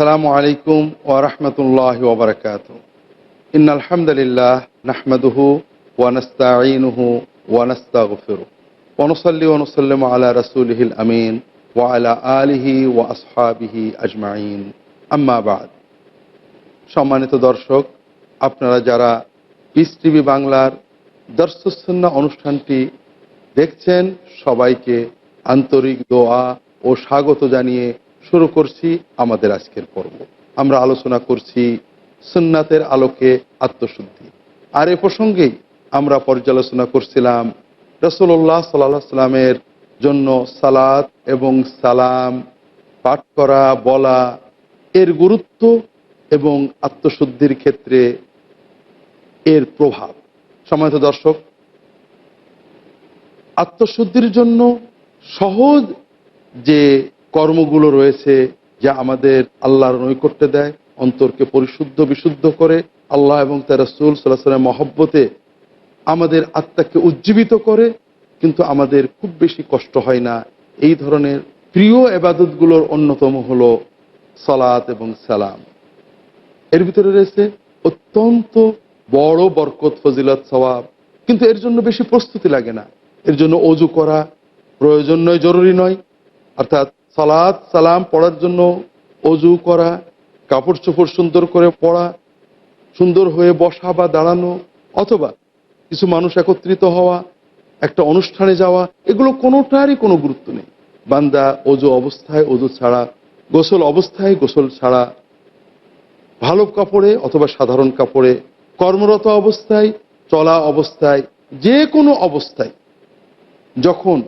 আসসালামু আলাইকুম ওরহমতুল্লাহ ওবরকাত ইন আলহামদুলিল্লাহ নাহমদুহু ওয়ানস্তাইনুহু ওয়ানস্তাগফিরু ওনসল্লি ওনসল্লিম আলা রসুলহিল আমিন ওয়ালা আলিহি ও আসহাবিহি আজমাইন। আম্মাবাদ সম্মানিত দর্শক, আপনারা যারা পিস টিভি বাংলার দর্শসন্না অনুষ্ঠানটি দেখছেন, সবাইকে আন্তরিক দোয়া ও স্বাগত জানিয়ে শুরু করছি আমাদের আজকের পর্ব। আমরা আলোচনা করছি সুন্নাতের আলোকে আত্মশুদ্ধি। আর এ প্রসঙ্গেই আমরা পর্যালোচনা করছিলাম রসুল্লাহ সাল্লাহ সাল্লামের জন্য সালাত এবং সালাম পাঠ করা, বলা, এর গুরুত্ব এবং আত্মশুদ্ধির ক্ষেত্রে এর প্রভাব। সম্মানিত দর্শক, আত্মশুদ্ধির জন্য সহজ যে কর্মগুলো রয়েছে যা আমাদের আল্লাহর নৈকট্য দেয়, অন্তরকে পরিশুদ্ধ, বিশুদ্ধ করে আল্লাহ এবং তার রসুল সাল্লাহ সাল্লাম মহব্বতে আমাদের আত্মাকে উজ্জীবিত করে, কিন্তু আমাদের খুব বেশি কষ্ট হয় না। এই ধরনের প্রিয় এবাদতগুলোর অন্যতম হল সালাত এবং সালাম। এর ভিতরে রয়েছে অত্যন্ত বড় বরকত, ফজিলত, সওয়াব। কিন্তু এর জন্য বেশি প্রস্তুতি লাগে না। এর জন্য অজু করা প্রয়োজন নয়, জরুরি নয়। অর্থাৎ সালাদ সালাম পড়ার জন্য অজু করা কাপড় চোপড় সুন্দর করে পড়া, সুন্দর হয়ে বসা বা দাঁড়ানো, অথবা কিছু মানুষ একত্রিত হওয়া, একটা অনুষ্ঠানে যাওয়া, এগুলো কোনোটারই কোনো গুরুত্ব নেই। বান্দা অজু অবস্থায়, অজু ছাড়া, গোসল অবস্থায়, গোসল ছাড়া, ভালো কাপড়ে অথবা সাধারণ কাপড়ে, কর্মরত অবস্থায়, চলা অবস্থায়, যে কোনো অবস্থায়, যখন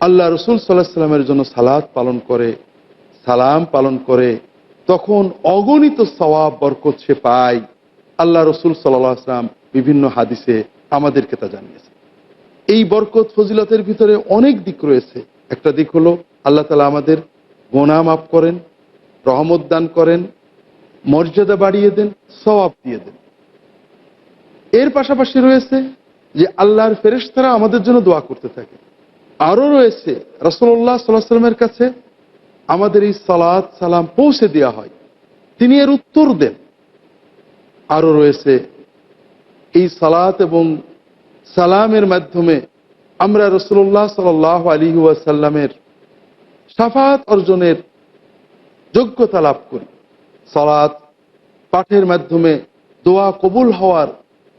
আল্লাহ রসুল সাল্লাহ সাল্লামের জন্য সালাদ পালন করে, সালাম পালন করে, তখন অগণিত সওয়াব বরকত সে পায়। আল্লাহ রসুল সাল্লাহ আসলাম বিভিন্ন হাদিসে আমাদেরকে তা জানিয়েছে এই বরকত ফজিলতের ভিতরে অনেক দিক রয়েছে। একটা দিক হলো, আল্লাহ তালা আমাদের গোনা মাফ করেন, রহমত দান করেন, মর্যাদা বাড়িয়ে দেন, সওয়াব দিয়ে দেন। এর পাশাপাশি রয়েছে যে আল্লাহর ফেরেশতারা আমাদের জন্য দোয়া করতে থাকে। আরও রয়েছে রসল্লাহ সাল্লাহ সাল্লামের কাছে আমাদের এই সালাদ সালাম পৌঁছে দেওয়া হয়। তিনি এর উত্তর দেন। আরও রয়েছে, এই সালাত এবং সালামের মাধ্যমে আমরা রসুল্লাহ সাল আলী ওয়াসাল্লামের সাফাত অর্জনের যোগ্যতা লাভ করি। সালাত পাঠের মাধ্যমে দোয়া কবুল হওয়ার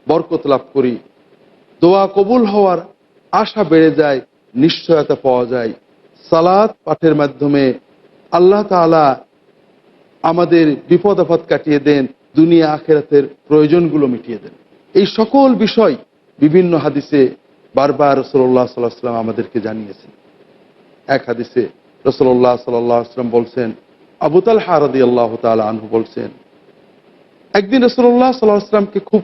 বরকত লাভ করি। দোয়া কবুল হওয়ার আশা বেড়ে যায়। নিশ্চয়তা পাওয়া যায়। সালাত পাঠের মাধ্যমে আল্লাহ তালা আমাদের বিপদ আপদ কাটিয়ে দেন, দুনিয়া আখেরাতের প্রয়োজনগুলো মিটিয়ে দেন। এই সকল বিষয় বিভিন্ন হাদিসে বারবার রসল্লাহ সাল্লাহ সাল্লাম আমাদেরকে জানিয়েছেন। এক হাদিসে রসল্লাহ সাল্লাহ আসলাম বলছেন আবুতাল হারদি আল্লাহ তালা আনহু বলছেন, একদিন রসল্লাহ সাল্লাহ আসলামকে খুব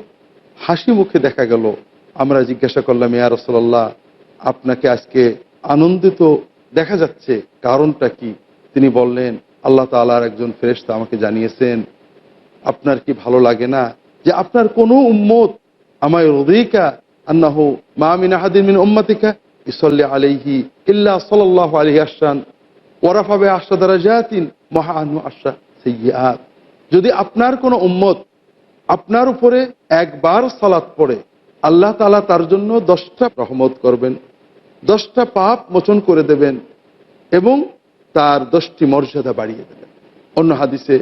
হাসি মুখে দেখা গেল। আমরা জিজ্ঞাসা করলাম, ইয়া রসল্লাহ আপনাকে আজকে আনন্দিত দেখা যাচ্ছে। কারণটা কি? তিনি বললেন, আল্লাহ তালার একজন ফেরেস্তা আমাকে জানিয়েছেন, আপনার কি ভালো লাগে না যে আপনার কোনো উম্মত আমায় রদিকা আন্নাহ মামিন আহাদিন মিন উম্মাতিকা ইসল্লি আলাইহি ইল্লা সাল্লাহ আলহি আসান ওরাফাবে আশা দ্বারা জাতিন মহা আনু আশা সৈয়াত যদি আপনার কোনো উম্মত আপনার উপরে একবার সালাত পড়ে, আল্লাহ তালা তার জন্য দশটা রহমত করবেন। দশটা পাপ মোচন করে দেবেন এবং তার দশটি মর্যাদা বাড়িয়ে দেবেন। অন্য হাদিসে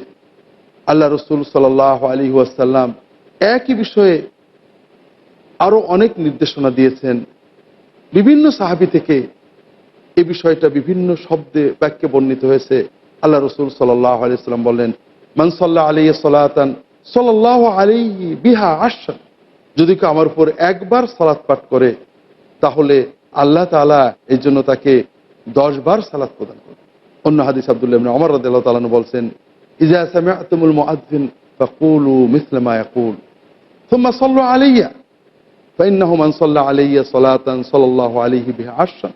আল্লাহ রসুল সাল্লাহ আলী ওয়াসাল্লাম একই বিষয়ে আরও অনেক নির্দেশনা দিয়েছেন। বিভিন্ন সাহাবি থেকে এ বিষয়টা বিভিন্ন শব্দে বাক্যে বর্ণিত হয়েছে। আল্লাহ রসুল সাল্লাহ আলিয়াল্লাম বললেন মানসাল্লাহ আলিয়া সালাতান সাল্লাহ আলী বিহা আশা যদি কেউ আমার উপর একবার সালাত পাঠ করে, তাহলে আল্লাহ তালা এই জন্য তাকে দশ বার সালাত প্রদান করে অন্য হাদিস আবদুল্লাহ অমর রাদিল্লাহ তালানু বলছেন ইজা সামিআতুমুল মুআদ্দিন ফাকুলু মিসলা মা ইয়াকুল ثم صلوا علي فإنه من صلى علي صلاة صلى الله عليه بها عشرا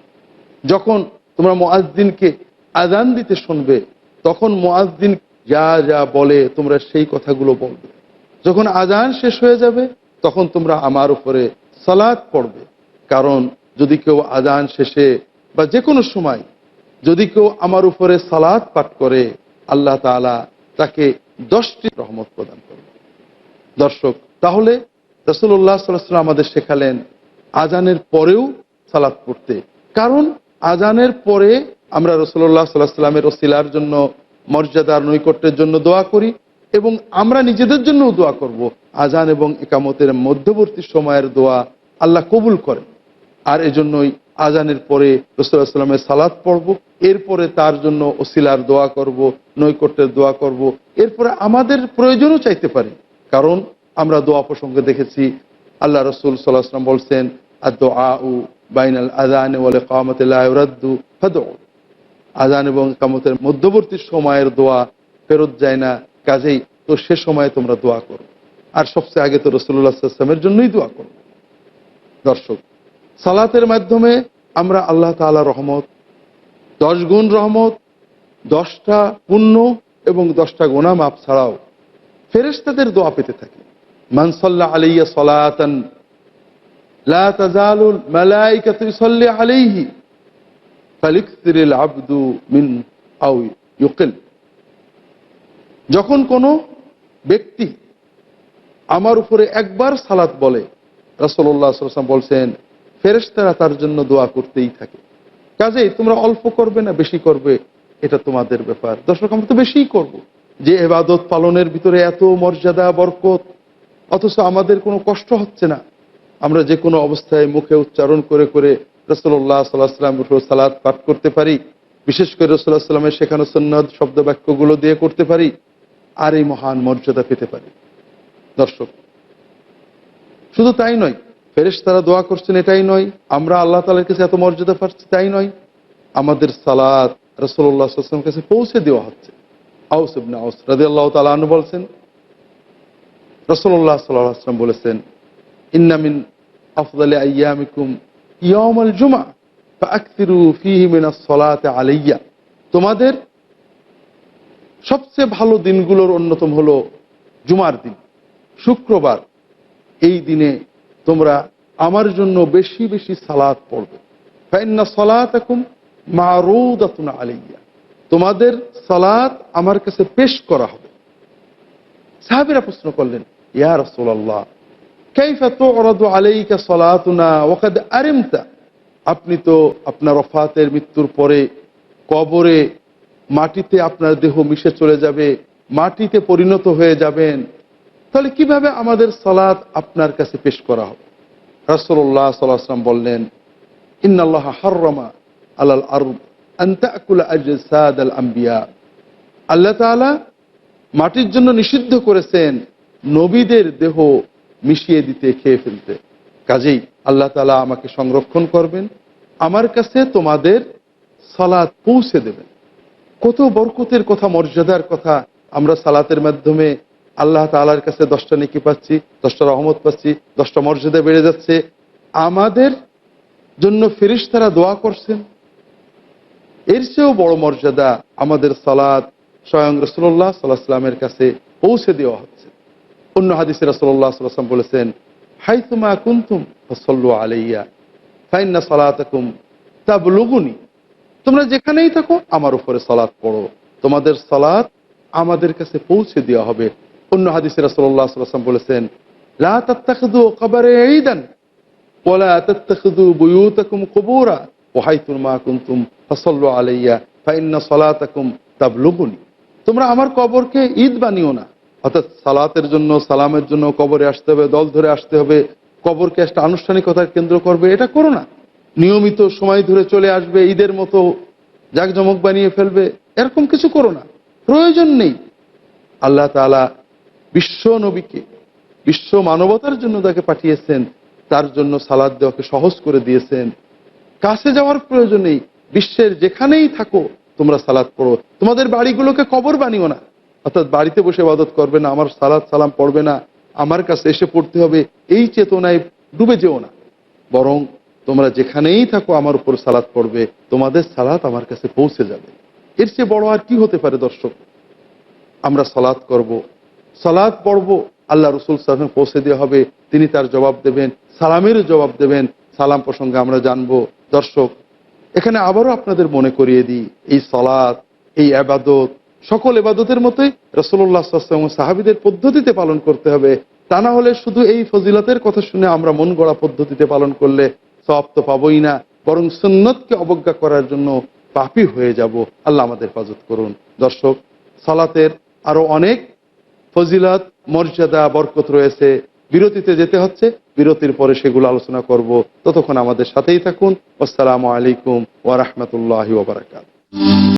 যখন তোমরা মুআজ্জিনকে আজান দিতে শুনবে তখন মুআজ্জিন যা যা বলে তোমরা সেই কথাগুলো বলবে যখন আজান শেষ হয়ে যাবে তখন তোমরা আমার উপরে সালাত পড়বে কারণ যদি কেউ আজান শেষে বা যে কোনো সময় যদি কেউ আমার উপরে সালাদ পাঠ করে, আল্লাহ তালা তাকে দশটি রহমত প্রদান করবে। দর্শক, তাহলে রসুল্লাহ সাল্লাম আমাদের শেখালেন আজানের পরেও সালাত পড়তে। কারণ আজানের পরে আমরা রসুল্লাহ সাল্লাহ সাল্লামের ওসিলার জন্য, মর্যাদার নৈকট্যের জন্য দোয়া করি এবং আমরা নিজেদের জন্যও দোয়া করব। আজান এবং একামতের মধ্যবর্তী সময়ের দোয়া আল্লাহ কবুল করেন। আর এজন্যই আজানের পরে রসুল্লাহ সাল্লামের সালাদ পড়ব। এরপরে তার জন্য ওসিলার দোয়া করব, নৈকট্যের দোয়া করব। এরপরে আমাদের প্রয়োজনও চাইতে পারি। কারণ আমরা দোয়া প্রসঙ্গে দেখেছি, আল্লাহ রসুল সাল্লাহাম বলছেন আদো আউ বাইনাল আজান ওয়ালে কামতাল্লাহরাদ্দু আজান এবং কামতের মধ্যবর্তী সময়ের দোয়া ফেরত যায় না, কাজেই তো সে সময়ে তোমরা দোয়া করো। আর সবচেয়ে আগে তো রসুল্লাহ সাল্লামের জন্যই দোয়া করো। দর্শক সালাতের মাধ্যমে আমরা আল্লাহ তাআলা রহমত, দশ গুণ রহমত, দশটা পুণ্য এবং দশটা গোনা মাপ ছাড়াও ফেরেশতাদের দোয়া পেতে থাকি। মানসল্লা আলাইয়া সলাতান আলাইহি মিন ইউকিল। যখন কোনো ব্যক্তি আমার উপরে একবার সালাত বলে রাসল্লাহ বলছেন ফেরেশতারা তার জন্য দোয়া করতেই থাকে। কাজেই তোমরা অল্প করবে না বেশি করবে, এটা তোমাদের ব্যাপার। দর্শক, আমরা তো বেশিই করব। যে এবাদত পালনের ভিতরে এত মর্যাদা, বরকত, অথচ আমাদের কোনো কষ্ট হচ্ছে না। আমরা যে কোনো অবস্থায় মুখে উচ্চারণ করে করে রসল্লাহ সাল্লাহ সাল্লাম সালাদ পাঠ করতে পারি। বিশেষ করে রসুল্লাহ সাল্লামের শেখানো সন্ন্যদ শব্দ বাক্যগুলো দিয়ে করতে পারি আর এই মহান মর্যাদা পেতে পারি। দর্শক, শুধু তাই নয় ফেরেশ তারা দোয়া করছেন, এটাই নয়। আমরা আল্লাহ তালার কাছে এত মর্যাদা পাচ্ছি, তাই নয়। আমাদের সালাদ রসল্লাহ আসলামের কাছে পৌঁছে দেওয়া হচ্ছে। আউস ইবনে আউস রাজি আল্লাহ তালু বলছেন রসল্লাহ সাল্লাহ আসলাম বলেছেন ইন্নামিন আফদালে আয়ামিকুম ইয়ামাল জুমা ফাকসিরু ফিহি সলাতে আলাইয়া। তোমাদের সবচেয়ে ভালো দিনগুলোর অন্যতম হলো জুমার দিন, শুক্রবার। এই দিনে তোমরা আমার জন্য বেশি বেশি সালাত পড়বে। ফাইন্না সালাত এখন মারুদাতুন আলাইয়া। তোমাদের সালাত আমার কাছে পেশ করা হবে। সাহাবিরা প্রশ্ন করলেন, ইয়া রাসূলুল্লাহ, কাইফা তুরাদু আলাইকা সালাতুনা ওয়াকাদ আরিমতা? আপনি তো আপনার রফাতের মৃত্যুর পরে কবরে মাটিতে আপনার দেহ মিশে চলে যাবে, মাটিতে পরিণত হয়ে যাবেন। তাহলে কীভাবে আমাদের সালাত আপনার কাছে পেশ করা হবে? রাসুল্লাহ সাল্লাম বললেন, ইন্নাল্লাহ হাররমা আলাল আরব আন্তাকুল আজসাদ আল আম্বিয়া। আল্লাহ তাআলা মাটির জন্য নিষিদ্ধ করেছেন নবীদের দেহ মিশিয়ে দিতে, খেয়ে ফেলতে। কাজেই আল্লাহ তালা আমাকে সংরক্ষণ করবেন, আমার কাছে তোমাদের সালাত পৌঁছে দেবেন। কত বরকতের কথা, মর্যাদার কথা আমরা সালাতের মাধ্যমে আল্লাহ তালার কাছে দশটা নেকি পাচ্ছি, দশটা রহমত পাচ্ছি, দশটা মর্যাদা বেড়ে যাচ্ছে। আমাদের জন্য ফেরিস তারা দোয়া করছেন। এর চেয়েও বড় মর্যাদা আমাদের সালাদ স্বয়ং রসুল্লাহ সাল্লাহ সাল্লামের কাছে পৌঁছে দেওয়া হচ্ছে। অন্য হাদিসে রসল্লাহ সাল্লাম বলেছেন হাই তুমা কুন্তুম ফসল্লু আলাইয়া, ফাইন্না সালাতাকুম তা লগুনি তোমরা যেখানেই থাকো, আমার উপরে সালাত পড়ো। তোমাদের সালাত আমাদের কাছে পৌঁছে দেওয়া হবে। অন্য হাদিসে সাল্লাম বলেছেন তোমরা আমার কবরকে ঈদ বানিও না, অর্থাৎ সালাতের জন্য, সালামের জন্য কবরে আসতে হবে, দল ধরে আসতে হবে, কবরকে একটা আনুষ্ঠানিকতার কেন্দ্র করবে, এটা করো না। নিয়মিত সময় ধরে চলে আসবে, ঈদের মতো জাকজমক বানিয়ে ফেলবে, এরকম কিছু করো না। প্রয়োজন নেই। আল্লাহ তালা বিশ্ব নবীকে, বিশ্ব মানবতার জন্য তাকে পাঠিয়েছেন, তার জন্য সালাদ দেওয়াকে সহজ করে দিয়েছেন। কাছে যাওয়ার প্রয়োজন নেই বিশ্বের যেখানেই থাকো, তোমরা সালাদ পড়ো। তোমাদের বাড়িগুলোকে কবর বানিও না। অর্থাৎ বাড়িতে বসে ইবাদত করবে না, আমার সালাদ সালাম পড়বে না, আমার কাছে এসে পড়তে হবে, এই চেতনায় ডুবে যেও না। বরং তোমরা যেখানেই থাকো, আমার উপর সালাদ পড়বে, তোমাদের সালাত আমার কাছে পৌঁছে যাবে। এর চেয়ে বড় আর কি হতে পারে দর্শক? আমরা সালাদ করব। সালাদ পড়ব, আল্লাহ রসুল সালাম পৌঁছে দেওয়া হবে, তিনি তার জবাব দেবেন সালামের জবাব দেবেন, সালাম প্রসঙ্গে আমরা জানব। দর্শক, এখানে আবারও আপনাদের মনে করিয়ে দিই, এই সালাদ এই আবাদত, সকল এবাদতের মতোই রসল্লাহ সাহাবিদের পদ্ধতিতে পালন করতে হবে। তা না হলে শুধু এই ফজিলতের কথা শুনে আমরা মন গড়া পদ্ধতিতে পালন করলে সব তো পাবই না, বরং সুন্নতকে অবজ্ঞা করার জন্য পাপি হয়ে যাব। আল্লাহ আমাদের হেফাজত করুন। দর্শক, সালাতের আরও অনেক ফজিলত, মর্যাদা, বরকত রয়েছে। বিরতিতে যেতে হচ্ছে, বিরতির পরে সেগুলো আলোচনা করব। ততক্ষণ আমাদের সাথেই থাকুন। আসসালামু আলাইকুম ওয়া রাহমাতুল্লাহি ওয়া বারাকাতুহু।